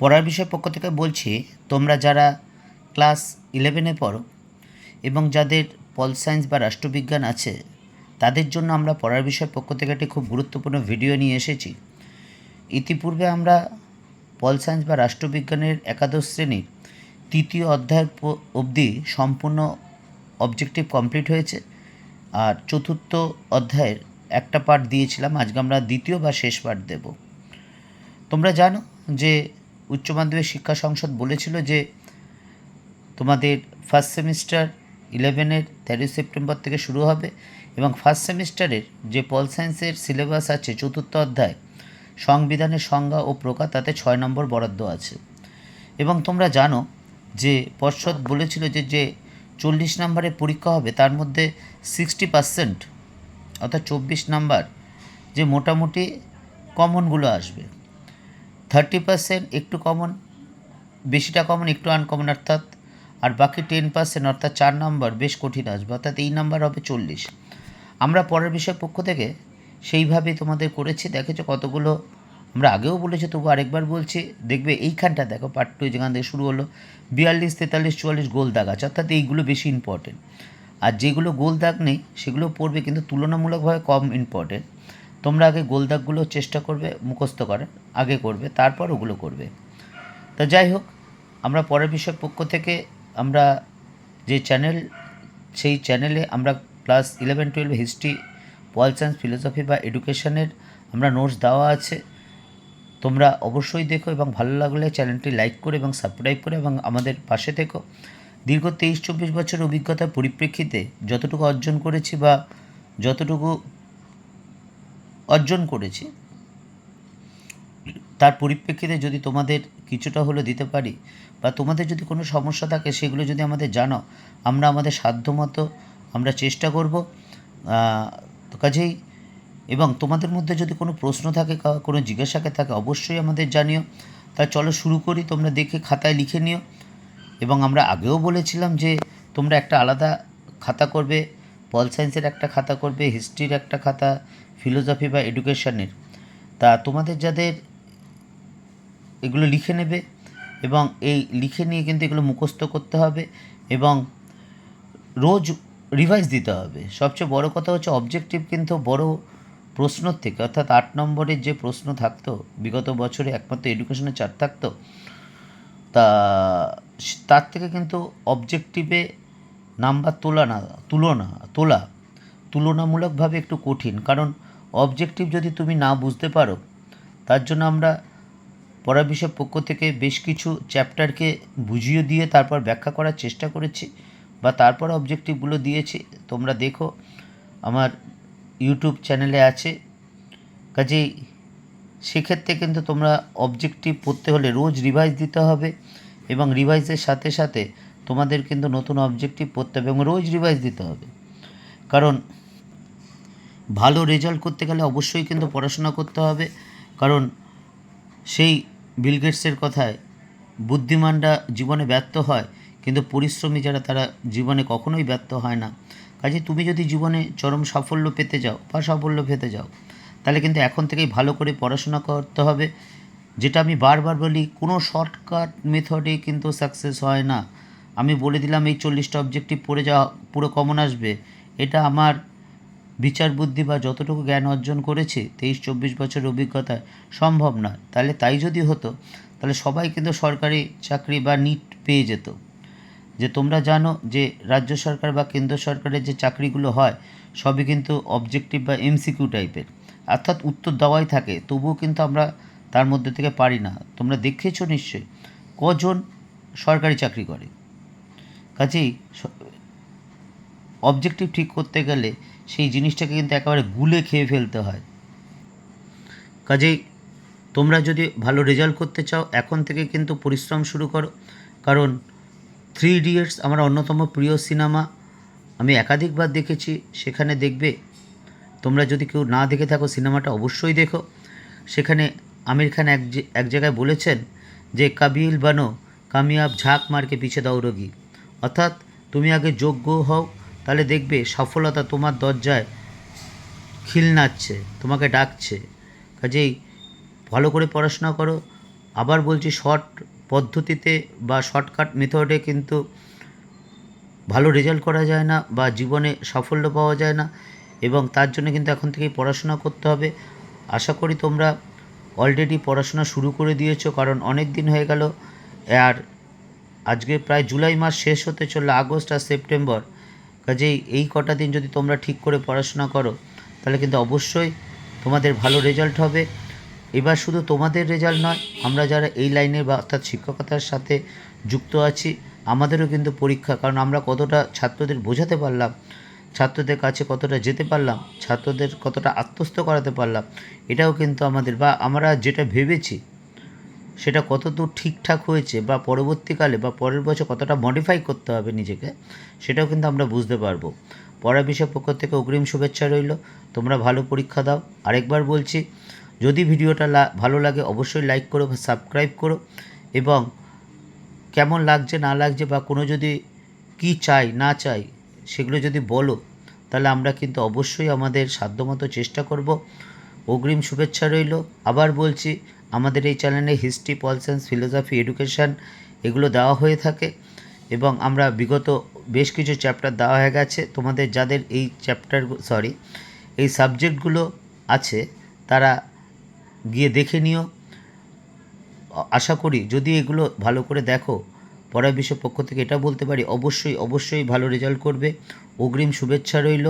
পড়ার বিষয় পক্ষ থেকে বলছি, তোমরা যারা ক্লাস ইলেভেনে পড়ো এবং যাদের পল সায়েন্স বা রাষ্ট্রবিজ্ঞান আছে, তাদের জন্য আমরা পড়ার বিষয় পক্ষ থেকে একটি খুব গুরুত্বপূর্ণ ভিডিও নিয়ে এসেছি। ইতিপূর্বে আমরা পল সায়েন্স বা রাষ্ট্রবিজ্ঞানের একাদশ শ্রেণির তৃতীয় অধ্যায় অবধি সম্পূর্ণ অবজেক্টিভ কমপ্লিট হয়েছে আর চতুর্থ অধ্যায়ের একটা পার্ট দিয়েছিলাম, আজকে আমরা দ্বিতীয় বা শেষ পার্ট দেব। তোমরা জানো যে উচ্চ মাধ্যমিক শিক্ষা সংসদ বলেছিল যে তোমাদের ফার্স্ট সেমিস্টার ইলেভেনের তেরোই সেপ্টেম্বর থেকে শুরু হবে এবং ফার্স্ট সেমিস্টারের যে পল সায়েন্সের সিলেবাস আছে চতুর্থ অধ্যায়, সংবিধানের সংজ্ঞা ও প্রকার তাতে ছয় নম্বর বরাদ্দ আছে। এবং তোমরা জানো যে পর্ষদ বলেছিল যে যে চল্লিশ নম্বরের পরীক্ষা হবে তার মধ্যে সিক্সটি পার্সেন্ট অর্থাৎ চব্বিশ নাম্বার যে মোটামুটি কমনগুলো আসবে। থার্টি পার্সেন্ট একটু কমন বেশিটা কমন একটু আনকমন অর্থাৎ, আর বাকি টেন পার্সেন্ট অর্থাৎ চার নম্বর বেশ কঠিন আসবে, অর্থাৎ এই নাম্বার হবে চল্লিশ। আমরা পরের বিষয় পক্ষ থেকে সেইভাবেই তোমাদের করেছি, দেখেছ কতগুলো, আমরা আগেও বলেছি, তবু আরেকবার বলছি, দেখবে এইখানটা দেখো পার্ট টু যেখান থেকে শুরু হলো, বিয়াল্লিশ, তেতাল্লিশ, চুয়াল্লিশ গোল দাগ আছে, অর্থাৎ এইগুলো বেশি ইম্পর্টেন্ট আর যেগুলো গোল দাগ নেই, সেগুলো পড়বে কিন্তু তুলনামূলকভাবে কম ইম্পর্টেন্ট তোমরা আগে গোল দাগগুলো চেষ্টা করবে, মুখস্থ করে, আগে করবে, তারপর ওগুলো করবে। তা যাই হোক, আমরা পরের বিষয় পক্ষ থেকে আমরা যে চ্যানেল সেই চ্যানেলে আমরা class eleven twelve history pol science philosophy বা এডুকেশনের আমরা নোটস দেওয়া আছে। তোমরা অবশ্যই দেখো এবং ভালো লাগলে চ্যানেলটি লাইক করে এবং সাবস্ক্রাইব করে এবং আমাদের পাশে থেকো। দীর্ঘ তেইশ, চব্বিশ বছর অভিজ্ঞতার পরিপ্রেক্ষিতে যতটুকু অর্জন করেছি বা যতটুকু অর্জন করেছি। তার পরিপ্রেক্ষিতে যদি তোমাদের কিছুটা হলে দিতে পারি বা তোমাদের যদি কোনো সমস্যা থাকে, সেগুলো যদি আমাদের জানাও আমরা আমাদের সাধ্যমতো আমরা চেষ্টা করব কাজেই এবং তোমাদের মধ্যে যদি কোনো প্রশ্ন থাকে কোনো জিজ্ঞাসাকে থাকে অবশ্যই আমাদের জানিও। তা চলো শুরু করি, তোমরা দেখে খাতায় লিখে নিও। এবং আমরা আগেও বলেছিলাম যে তোমরা একটা আলাদা খাতা করবে, পল সায়েন্সের একটা খাতা করবে, হিস্ট্রির একটা খাতা ফিলোসফি বা এডুকেশনের, তা তোমাদের যাদের এগুলো লিখে নেবে এবং এই লিখে নিয়ে কিন্তু এগুলো মুখস্থ করতে হবে এবং রোজ রিভাইজ দিতে হবে। সবচেয়ে বড় কথা হচ্ছে অবজেক্টিভ কিন্তু বড় প্রশ্নর থেকে, অর্থাৎ আট নম্বরের যে প্রশ্ন থাকতো, বিগত বছরে একমাত্র এডুকেশনের চার থাকতো, তা তার থেকে কিন্তু অবজেক্টিভে নাম্বার তোলা না, তুলনা, তোলা তুলনামূলকভাবে একটু কঠিন। কারণ অবজেক্টিভ যদি তুমি না বুঝতে পারো, তার জন্য আমরা পড়া বিষয় পক্ষ থেকে বেশ কিছু চ্যাপ্টারকে বুঝিয়ে দিয়ে তারপর ব্যাখ্যা করার চেষ্টা করেছি বা তারপর অবজেক্টিভগুলো দিয়েছি। তোমরা দেখো, আমার ইউটিউব চ্যানেলে আছে। কাজেই সেক্ষেত্রে কিন্তু তোমরা অবজেক্টিভ পড়তে হলে রোজ রিভাইজ দিতে হবে এবং রিভাইজের সাথে সাথে তোমাদের কিন্তু নতুন অবজেক্টিভ পড়তে হবে এবং রোজ রিভাইজ দিতে হবে। কারণ ভালো রেজাল্ট করতে গেলে অবশ্যই কিন্তু পড়াশোনা করতে হবে। কারণ সেই বিল গেটসের কথায় বুদ্ধিমানরা জীবনে ব্যর্থ হয়, কিন্তু পরিশ্রমী যারা তারা জীবনে কখনোই ব্যর্থ হয় না। কাজে তুমি যদি জীবনে চরম সাফল্য পেতে যাও বা সাফল্য পেতে যাও, তাহলে কিন্তু এখন থেকেই ভালো করে পড়াশোনা করতে হবে। যেটা আমি বারবার বলি, কোনো শর্টকাট মেথডে কিন্তু সাকসেস হয় না। আমি বলে দিলাম, এই চল্লিশটা অবজেক্টিভ পড়ে যাওয়া পুরো কমন আসবে। এটা আমার বিচার বুদ্ধি বা যতটুকু জ্ঞান অর্জন করেছে, তেইশ চব্বিশ বছর অভিজ্ঞতায় সম্ভব নয়। তাহলে তাই যদি হতো, তাহলে সবাই কিন্তু সরকারি চাকরি বা নিট পেয়ে যেত। যে তোমরা জানো যে রাজ্য সরকার বা কেন্দ্র সরকারের যে চাকরিগুলো হয়, সবই কিন্তু অবজেক্টিভ বা এমসিকিউ টাইপের অর্থাৎ উত্তর দেওয়াই থাকে, তবুও কিন্তু আমরা তার মধ্যে থেকে পারি না। তোমরা দেখেছ নিশ্চয়ই কজন সরকারি চাকরি করে? কাজেই অবজেক্টিভ ঠিক করতে গেলে সেই জিনিসটাকে কিন্তু একেবারে গুলে খেয়ে ফেলতে হয়। কাজেই তোমরা যদি ভালো রেজাল্ট করতে চাও, এখন থেকে কিন্তু পরিশ্রম শুরু করো। কারণ থ্রি ইডিয়টস আমার অন্যতম প্রিয় সিনেমা আমি একাধিকবার দেখেছি, সেখানে দেখবে তোমরা যদি কেউ না দেখে থাকো সিনেমাটা অবশ্যই দেখো। সেখানে আমির খান এক এক জায়গায় বলেছেন যে, কাবিল বানো, কামিয়াব ঝাঁক মারকে পিছে রোগী। অর্থাৎ তুমি আগে যোগ্য হও তাহলে দেখবে সফলতা তোমার দরজায় খিল নাচছে, তোমাকে ডাকছে। কাজেই ভালো করে পড়াশোনা করো। আবার বলছি শর্ট পদ্ধতিতে বা শর্টকাট মেথডে কিন্তু ভালো রেজাল্ট করা যায় না বা জীবনে সাফল্য পাওয়া যায় না এবং তার জন্য কিন্তু এখন থেকেই পড়াশোনা করতে হবে। আশা করি তোমরা অলরেডি পড়াশোনা শুরু করে দিয়েছ, কারণ অনেক দিন হয়ে গেল। আর আজকে প্রায় জুলাই মাস শেষ হতে চলল, আগস্ট আর সেপ্টেম্বর। কাজেই এই কটা দিন যদি তোমরা ঠিক করে পড়াশোনা করো, তাহলে কিন্তু অবশ্যই তোমাদের ভালো রেজাল্ট হবে। এবার শুধু তোমাদের রেজাল্ট নয়, আমরা যারা এই লাইনে বা অর্থাৎ শিক্ষকতার সাথে যুক্ত আছি, আমাদেরও কিন্তু পরীক্ষা, কারণ আমরা কতটা ছাত্রদের বোঝাতে পারলাম, ছাত্রদের কাছে কতটা যেতে পারলাম, ছাত্রদের কতটা আত্মস্থ করাতে পারলাম, এটাও কিন্তু আমাদের বা আমরা যেটা ভেবেছি সেটা কতদূর ঠিকঠাক হয়েছে বা পরবর্তীকালে বা পরের বছর কতটা মডিফাই করতে হবে নিজেকে, সেটাও কিন্তু আমরা বুঝতে পারব। পড়া বিষয় পক্ষ থেকে অগ্রিম শুভেচ্ছা রইল। তোমরা ভালো পরীক্ষা দাও। আরেকবার বলছি, যদি ভিডিওটা ভালো লাগে অবশ্যই লাইক করো বা সাবস্ক্রাইব করো এবং কেমন লাগছে, না লাগছে বা কোনো যদি কি চাই, না চাই সেগুলো যদি বলো, তাহলে আমরা কিন্তু অবশ্যই আমাদের সাধ্যমতো চেষ্টা করব। অগ্রিম শুভেচ্ছা রইল। আবার বলছি আমাদের এই চ্যানেলে history pol science philosophy, education এগুলো দেওয়া হয়ে থাকে এবং আমরা বিগত বেশ কিছু চ্যাপ্টার দেওয়া হয়ে গেছে। তোমাদের যাদের এই চ্যাপ্টার সরি এই সাবজেক্টগুলো আছে, তারা গিয়ে দেখে নিও। আশা করি যদি এগুলো ভালো করে দেখো পড়া বিষয় পক্ষ থেকে এটা বলতে পারি, অবশ্যই অবশ্যই ভালো রেজাল্ট করবে। অগ্রিম শুভেচ্ছা রইল।